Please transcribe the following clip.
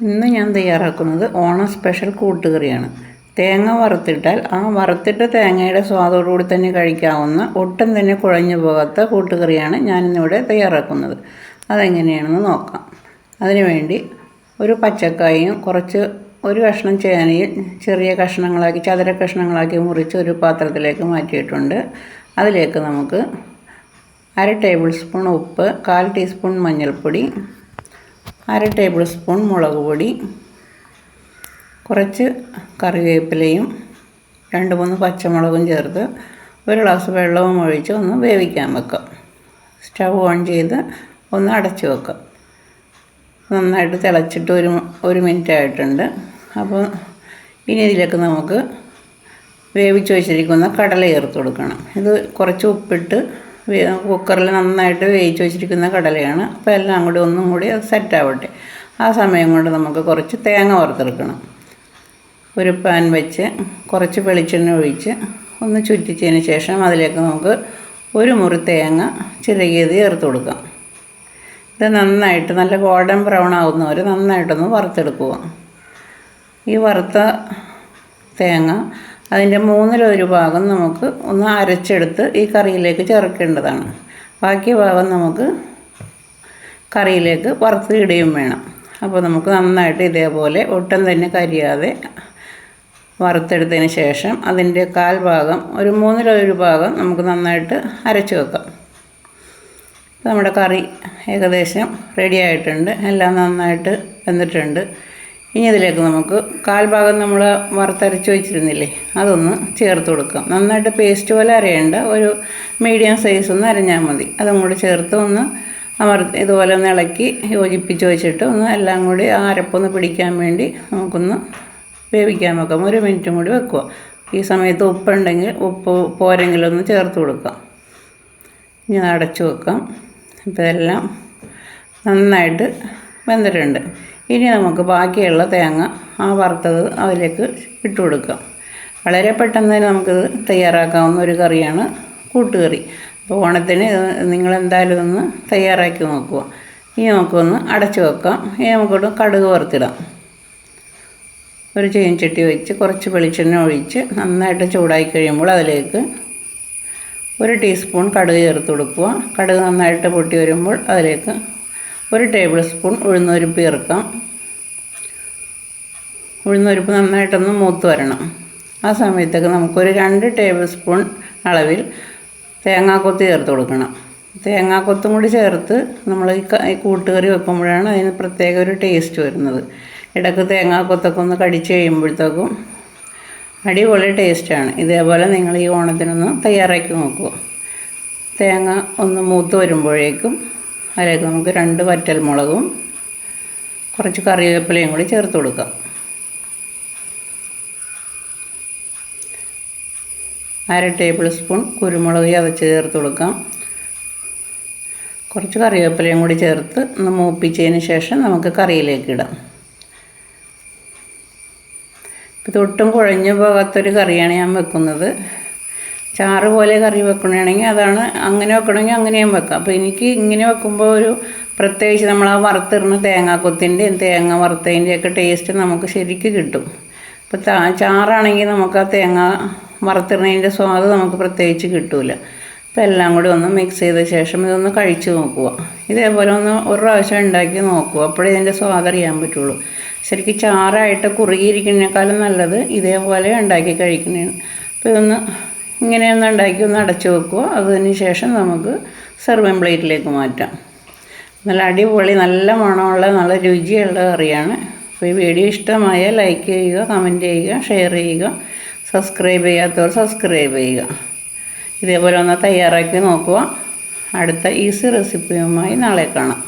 ഇന്ന് ഞാൻ തയ്യാറാക്കുന്നത് ഓണം സ്പെഷ്യൽ കൂട്ടുകറിയാണ്. തേങ്ങ വറുത്തിട്ടാൽ ആ വറുത്തിട്ട തേങ്ങയുടെ സ്വാദോടുകൂടി തന്നെ കഴിക്കാവുന്ന ഒട്ടും തന്നെ കുഴഞ്ഞു പോകാത്ത കൂട്ടുകറിയാണ് ഞാനിന്നിവിടെ തയ്യാറാക്കുന്നത്. അതെങ്ങനെയാണെന്ന് നോക്കാം. അതിനുവേണ്ടി ഒരു പച്ചക്കായും കുറച്ച് ഒരു കഷ്ണം ചേനയും ചെറിയ കഷ്ണങ്ങളാക്കി ചതുര കഷ്ണങ്ങളാക്കി മുറിച്ച് ഒരു പാത്രത്തിലേക്ക് മാറ്റിയിട്ടുണ്ട്. അതിലേക്ക് നമുക്ക് അര ടേബിൾ സ്പൂൺ ഉപ്പ് കാൽ ടീസ്പൂൺ മഞ്ഞൾപ്പൊടി അര ടേബിൾ സ്പൂൺ മുളക് പൊടി കുറച്ച് കറിവേപ്പിലയും രണ്ട് മൂന്ന് പച്ചമുളകും ചേർത്ത് ഒരു ഗ്ലാസ് വെള്ളവും ഒഴിച്ച് ഒന്ന് വേവിക്കാൻ വെക്കാം. സ്റ്റവ് ഓൺ ചെയ്ത് ഒന്ന് അടച്ചു വെക്കാം. നന്നായിട്ട് തിളച്ചിട്ട് ഒരു ഒരു മിനിറ്റ് ആയിട്ടുണ്ട്. അപ്പോൾ ഇനി ഇതിലേക്ക് നമുക്ക് വേവിച്ച് വെച്ചിരിക്കുന്ന കടല ചേർത്ത് കൊടുക്കണം. ഇത് കുറച്ച് ഉപ്പിട്ട് കുക്കറിൽ നന്നായിട്ട് വേവിച്ച് വെച്ചിരിക്കുന്ന കടലയാണ്. അപ്പോൾ എല്ലാം കൂടി ഒന്നും കൂടി അത് സെറ്റാവട്ടെ ആ സമയം കൊണ്ട് നമുക്ക് കുറച്ച് തേങ്ങ വറുത്തെടുക്കണം. ഒരു പാൻ വെച്ച് കുറച്ച് വെളിച്ചെണ്ണ ഒഴിച്ച് ഒന്ന് ചുറ്റിച്ചതിന് ശേഷം അതിലേക്ക് നമുക്ക് ഒരു മുറി തേങ്ങ ചിരകിയത് ചേർത്ത് കൊടുക്കാം. ഇത് നന്നായിട്ട് നല്ല ഗോൾഡൻ ബ്രൗൺ ആവുന്നവർ നന്നായിട്ടൊന്ന് വറുത്തെടുക്കുക. ഈ വറുത്ത തേങ്ങ അതിന്റെ മൂന്നിലൊരു ഭാഗം നമുക്ക് ഒന്ന് അരച്ചെടുത്ത് ഈ കറിയിലേക്ക് ചേർക്കേണ്ടതാണ്. ബാക്കി ഭാഗം നമുക്ക് കറിയിലേക്ക് വറുത്ത് ഇടുകയും വേണം. അപ്പോൾ നമുക്ക് നന്നായിട്ട് ഇതേപോലെ ഒട്ടും തന്നെ കരിയാതെ വറുത്തെടുത്തതിന് ശേഷം അതിന്റെ കാൽ ഭാഗം ഒരു മൂന്നിലൊരു ഭാഗം നമുക്ക് നന്നായിട്ട് അരച്ച് വെക്കാം. നമ്മുടെ കറി ഏകദേശം റെഡി ആയിട്ടുണ്ട്. എല്ലാം നന്നായിട്ട് വെന്തിട്ടുണ്ട്. ഇനി അതിലേക്ക് നമുക്ക് കാൽഭാഗം നമ്മൾ വറുത്തരച്ച് വെച്ചിരുന്നില്ലേ അതൊന്ന് ചേർത്ത് കൊടുക്കാം. നന്നായിട്ട് പേസ്റ്റ് പോലെ അരയേണ്ട ഒരു മീഡിയം സൈസ് ഒന്ന് അരഞ്ഞാൽ മതി. അതും കൂടി ചേർത്ത് ഒന്ന് അമർ ഇതുപോലെ ഒന്ന് ഇളക്കി യോജിപ്പിച്ച് വെച്ചിട്ട് ഒന്ന് എല്ലാം കൂടി ആ അരപ്പൊന്ന് പിടിക്കാൻ വേണ്ടി നമുക്കൊന്ന് വേവിക്കാൻ വെക്കാം. ഒരു മിനിറ്റും കൂടി വെക്കുക. ഈ സമയത്ത് ഉപ്പുണ്ടെങ്കിൽ ഉപ്പ് പോരെങ്കിലൊന്ന് ചേർത്ത് കൊടുക്കാം. ഇനി അടച്ചു വെക്കാം. ഇതെല്ലാം നന്നായിട്ട് വെന്തിട്ടുണ്ട്. ഇനി നമുക്ക് ബാക്കിയുള്ള തേങ്ങ ആ വറുത്തത് അതിലേക്ക് ഇട്ട് കൊടുക്കാം. വളരെ പെട്ടെന്ന് തന്നെ നമുക്കിത് തയ്യാറാക്കാവുന്ന ഒരു കറിയാണ് കൂട്ടുകറി. അപ്പോൾ ഓണത്തിന് നിങ്ങൾ എന്തായാലും ഒന്ന് തയ്യാറാക്കി നോക്കുക. ഇനി നമുക്കൊന്ന് അടച്ചു വെക്കാം. ഇനി നമുക്കൊന്ന് കടുക് വറുത്തിടാം. ഒരു ചീനച്ചട്ടി വെച്ച് കുറച്ച് വെളിച്ചെണ്ണ ഒഴിച്ച് നന്നായിട്ട് ചൂടായി കഴിയുമ്പോൾ അതിലേക്ക് ഒരു ടീസ്പൂൺ കടുക് ചേർത്ത് കൊടുക്കുക. കടുക് നന്നായിട്ട് പൊട്ടി വരുമ്പോൾ അതിലേക്ക് ഒരു ടേബിൾ സ്പൂൺ ഉഴുന്നുപരിപ്പ് ചേർക്കാം. ഉഴുന്നുപരിപ്പ് നന്നായിട്ടൊന്ന് മൂത്ത് വരണം. ആ സമയത്തൊക്കെ നമുക്കൊരു രണ്ട് ടേബിൾ സ്പൂൺ അളവിൽ തേങ്ങാക്കൊത്ത് ചേർത്ത് കൊടുക്കണം. തേങ്ങാക്കൊത്തും കൂടി ചേർത്ത് നമ്മൾ ഈ കൂട്ടുകറി വെക്കുമ്പോഴാണ് അതിന് പ്രത്യേക ഒരു ടേസ്റ്റ് വരുന്നത്. ഇടയ്ക്ക് തേങ്ങാക്കൊത്തൊക്കെ ഒന്ന് കടിച്ച് കഴിയുമ്പോഴത്തേക്കും അടിപൊളി ടേസ്റ്റാണ് ഇതേപോലെ നിങ്ങൾ ഈ ഓണത്തിനൊന്ന് തയ്യാറാക്കി നോക്കുക. തേങ്ങ ഒന്ന് മൂത്ത് വരുമ്പോഴേക്കും അതിലേക്ക് നമുക്ക് രണ്ട് വറ്റൽ മുളകും കുറച്ച് കറിവേപ്പിലയും കൂടി ചേർത്ത് കൊടുക്കാം. അര ടേബിൾ സ്പൂൺ കുരുമുളക് ചതച്ച് ചേർത്ത് കൊടുക്കാം. കുറച്ച് കറിവേപ്പിലയും കൂടി ചേർത്ത് ഒന്ന് മൂപ്പിച്ചതിന് ശേഷം നമുക്ക് കറിയിലേക്ക് ഇടാം. ഇതൊട്ടും കുഴഞ്ഞു പോകാത്തൊരു കറിയാണ് ഞാൻ വെക്കുന്നത്. ചാറ് പോലെ കറി വെക്കണമെങ്കിൽ അതാണ് അങ്ങനെ വെക്കണമെങ്കിൽ അങ്ങനെയും വെക്കാം. അപ്പോൾ എനിക്ക് ഇങ്ങനെ വെക്കുമ്പോൾ ഒരു പ്രത്യേകിച്ച് നമ്മൾ ആ വറുത്തിരുന്ന തേങ്ങാക്കൊത്തിന്റെയും തേങ്ങ വറുത്തതിന്റെയൊക്കെ ടേസ്റ്റ് നമുക്ക് ശരിക്ക് കിട്ടും. ഇപ്പോൾ ചാറാണെങ്കിൽ നമുക്ക് ആ തേങ്ങ വറുത്തിരുന്നതിന്റെ സ്വാദ് നമുക്ക് പ്രത്യേകിച്ച് കിട്ടില്ല അപ്പോൾ എല്ലാം കൂടി ഒന്ന് മിക്സ് ചെയ്ത ശേഷം ഇതൊന്ന് കഴിച്ച് നോക്കുക. ഇതേപോലെ ഒന്ന് ഒരു പ്രാവശ്യം ഉണ്ടാക്കി നോക്കുക. അപ്പോഴേ ഇതിന്റെ സ്വാദ് അറിയാൻ പറ്റുള്ളൂ. ശരിക്കും ചാറായിട്ട് കുറുകിയിരിക്കുന്നതിനേക്കാളും നല്ലത് ഇതേപോലെ ഉണ്ടാക്കി കഴിക്കുന്നതാണ്. അപ്പോൾ ഇതൊന്ന് ഇങ്ങനെയൊന്ന് ഉണ്ടാക്കി ഒന്ന് അടച്ചു വെക്കുക അതിന് ശേഷം നമുക്ക് സെർവിങ് പ്ലേറ്റിലേക്ക് മാറ്റാം. നല്ല അടിപൊളി നല്ല മണമുള്ള നല്ല രുചിയുള്ള കറിയാണ്. അപ്പോൾ ഈ വീഡിയോ ഇഷ്ടമായാൽ ലൈക്ക് ചെയ്യുക കമന്റ് ചെയ്യുക ഷെയർ ചെയ്യുക സബ്സ്ക്രൈബ് ചെയ്യാത്തവർ സബ്സ്ക്രൈബ് ചെയ്യുക. ഇതേപോലെ ഒന്ന് തയ്യാറാക്കി നോക്കുക. അടുത്ത ഈസി റെസിപ്പിയുമായി നാളെ കാണാം.